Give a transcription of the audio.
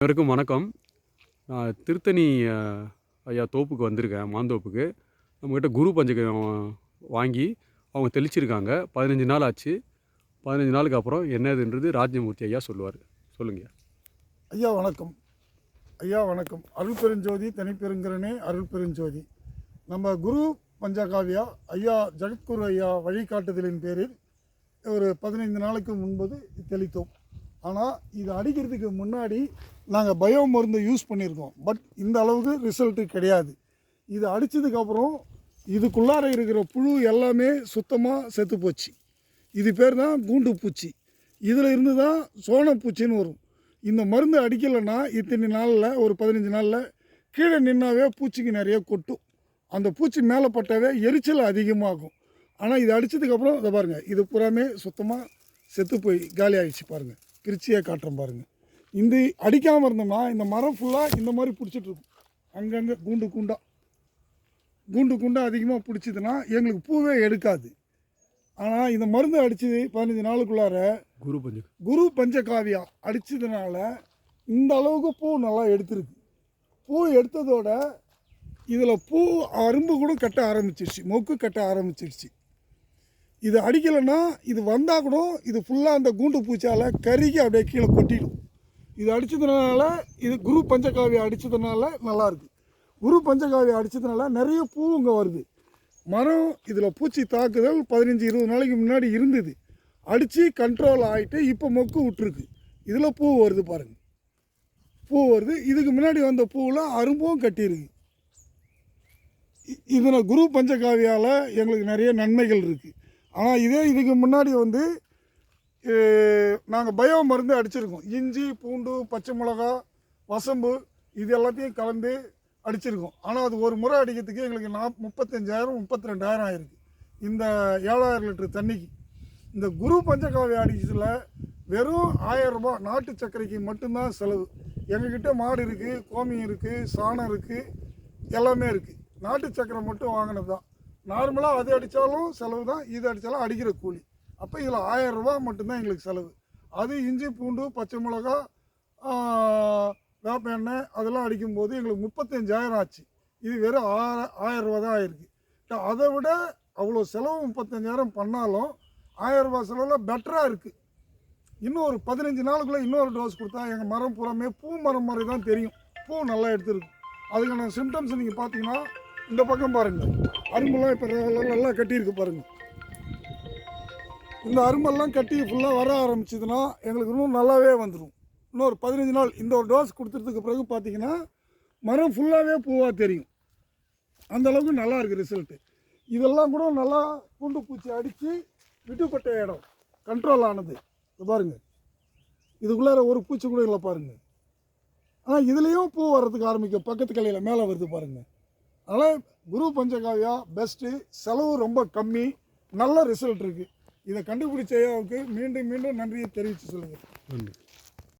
அனைவருக்கும் வணக்கம். நான் திருத்தணி ஐயா தோப்புக்கு வந்திருக்கேன் மாந்தோப்புக்கு நம்மக்கிட்ட குரு பஞ்சகம் வாங்கி அவங்க தெளிச்சிருக்காங்க. பதினஞ்சு நாள் ஆச்சு. பதினஞ்சு நாளுக்கு அப்புறம் என்னதுன்றது ராஜ்யமூர்த்தி ஐயா சொல்லுவார். சொல்லுங்க ஐயா. வணக்கம். ஐயா வணக்கம். அருள் பெருஞ்சோதி தனிப்பெருங்கிறனே அருள் பெருஞ்சோதி. நம்ம குரு பஞ்சகாவியா ஐயா ஜெகத்குரு ஐயா வழிகாட்டுதலின் பேரில் ஒரு பதினைந்து நாளுக்கு முன்பது தெளித்தோம் ஆனால் இது அடிக்கிறதுக்கு முன்னாடி நாங்கள் பயோ மருந்து யூஸ் பண்ணியிருக்கோம். பட் இந்த அளவுக்கு ரிசல்ட்டு கிடையாது. இது அடித்ததுக்கப்புறம் இதுக்குள்ளார இருக்கிற புழு எல்லாமே சுத்தமாக செத்து போச்சு. இது பேர் தான் கூண்டு பூச்சி. இதில் இருந்து தான் சோனப்பூச்சின்னு வரும். இந்த மருந்து அடிக்கலைன்னா இத்தனை நாளில் ஒரு பதினஞ்சு நாளில் கீழே நின்னாவே பூச்சிக்கு நிறைய கொட்டும். அந்த பூச்சி மேலே பட்டாவே எரிச்சல் அதிகமாகும். ஆனால் இது அடித்ததுக்கப்புறம் இதை பாருங்கள் இது புறாமே சுத்தமாக செத்து போய் காலி ஆகிடுச்சு பாருங்கள் கிருச்சியாக காட்டுறேன் பாருங்கள் இந்த அடிக்காமல் இருந்தோம்னா இந்த மரம் ஃபுல்லாக இந்த மாதிரி பிடிச்சிட்டு இருக்கும் அங்கங்கே கூண்டு கூண்டா. கூண்டு கூண்டா அதிகமாக பிடிச்சதுன்னா எங்களுக்கு பூவே எடுக்காது. ஆனால் இந்த மருந்து அடித்து பதினஞ்சு நாளுக்குள்ளார குரு பஞ்சகம் குரு பஞ்சகாவியா அடித்ததுனால இந்த அளவுக்கு பூ நல்லா எடுத்திருக்கு. பூ எடுத்ததோட இதில் பூ அரும்பு கூட கட்ட ஆரம்பிச்சிருச்சு. மொக்கு கட்ட ஆரம்பிச்சிருச்சு. இது அடிக்கலைன்னா இது வந்தால் கூட இது ஃபுல்லாக அந்த கூண்டு பூச்சால் கருகி அப்படியே கீழே கொட்டிடும். இது அடித்ததுனால இது குரு பஞ்சகாவியம் அடித்ததுனால நல்லாயிருக்கு குரு பஞ்சகாவியம் அடித்ததுனால நிறைய பூ இங்கே வருது. மரம் இதில் பூச்சி தாக்குதல் பதினஞ்சு இருபது நாளைக்கு முன்னாடி இருந்தது. அடித்து கண்ட்ரோல் ஆகிட்டு இப்போ மொக்கு விட்டுருக்கு. இதில் பூ வருது பாருங்கள் பூ வருது. இதுக்கு முன்னாடி வந்த பூவில் அரும்பும் கட்டியிருக்கு. இ- இதில் குரு பஞ்சகாவியால் எங்களுக்கு நிறைய நன்மைகள் இருக்குது ஆனால் இதே இதுக்கு முன்னாடி வந்து நாங்கள் பயோ மருந்து அடிச்சிருக்கோம். இஞ்சி பூண்டு பச்சை மிளகா வசம்பு இது எல்லாத்தையும் கலந்து அடிச்சிருக்கோம். ஆனால் அது ஒரு முறை அடிக்கிறதுக்கு எங்களுக்கு நாப் முப்பத்தஞ்சாயிரம் முப்பத்தி ரெண்டாயிரம் ஆயிருக்கு. இந்த ஏழாயிரம் லிட்டர் தண்ணிக்கு. இந்த குரு பஞ்சகாவிய அடிக்கிறதுல வெறும் ஆயிரம் நாட்டு சர்க்கரைக்கு மட்டும்தான் செலவு. எங்ககிட்ட மாடு இருக்குது கோமியம் இருக்குது சாணம் இருக்குது எல்லாமே இருக்குது நாட்டு சர்க்கரை மட்டும் வாங்கினது தான் நார்மலாக அது அடித்தாலும் செலவு தான் இது அடித்தாலும் அடிக்கிற கூலி. அப்போ இதில் ஆயிரம் ரூபா மட்டும்தான் எங்களுக்கு செலவு. அது இஞ்சி பூண்டு பச்சை மிளகா வேப்ப எண்ணெய் அதெல்லாம் அடிக்கும்போது எங்களுக்கு முப்பத்தஞ்சாயிரம் ஆச்சு. இது வெறும் ஆற ஆயிரம் ரூபா தான் ஆயிருக்கு. அதை விட அவ்வளோ செலவு முப்பத்தஞ்சாயிரம் பண்ணாலும் ஆயிரம் ரூபா செலவில் பெட்டராக இருக்குது இன்னும் ஒரு பதினஞ்சு நாளுக்குள்ளே இன்னொரு டோஸ் கொடுத்தா எங்கள் மரம் புறமே பூ மரம் மாதிரி தான் தெரியும். பூ நல்லா எடுத்துருக்கு அதுக்கான சிம்டம்ஸ் நீங்கள் பார்த்தீங்கன்னா இந்த பக்கம் பாருங்கள் அரும்பெல்லாம் இப்போ நல்லா கட்டியிருக்கு பாருங்கள் இந்த அரும்பெல்லாம் கட்டி ஃபுல்லாக வர ஆரம்பிச்சதுன்னா எங்களுக்கு இன்னும் நல்லாவே வந்துடும் இன்னொரு பதினஞ்சு நாள் இந்த ஒரு டோஸ் கொடுத்துறதுக்கு பிறகு பார்த்தீங்கன்னா மரம் ஃபுல்லாகவே பூவாக தெரியும். அந்தளவுக்கு நல்லாயிருக்கு நல்லா இருக்குது ரிசல்ட்டு இதெல்லாம் கூட நல்லா பூண்டு பூச்சி அடித்து விட்டுப்பட்ட இடம். கண்ட்ரோல் ஆனது. இது பாருங்கள் இதுக்குள்ளார ஒரு பூச்சி கூட இல்லை பாருங்கள் ஆனால் இதுலேயும் பூ வர்றதுக்கு ஆரம்பிக்கும். பக்கத்து கலையில் மேலே வருது பாருங்கள் அதனால் குரு பஞ்சகாவியா பெஸ்ட்டு செலவு ரொம்ப கம்மி நல்ல ரிசல்ட் இருக்குது இதை கண்டுபிடிச்ச ஐயாவுக்கு மீண்டும் மீண்டும் நன்றியை தெரிவித்து சொல்லுங்கள். நன்றி.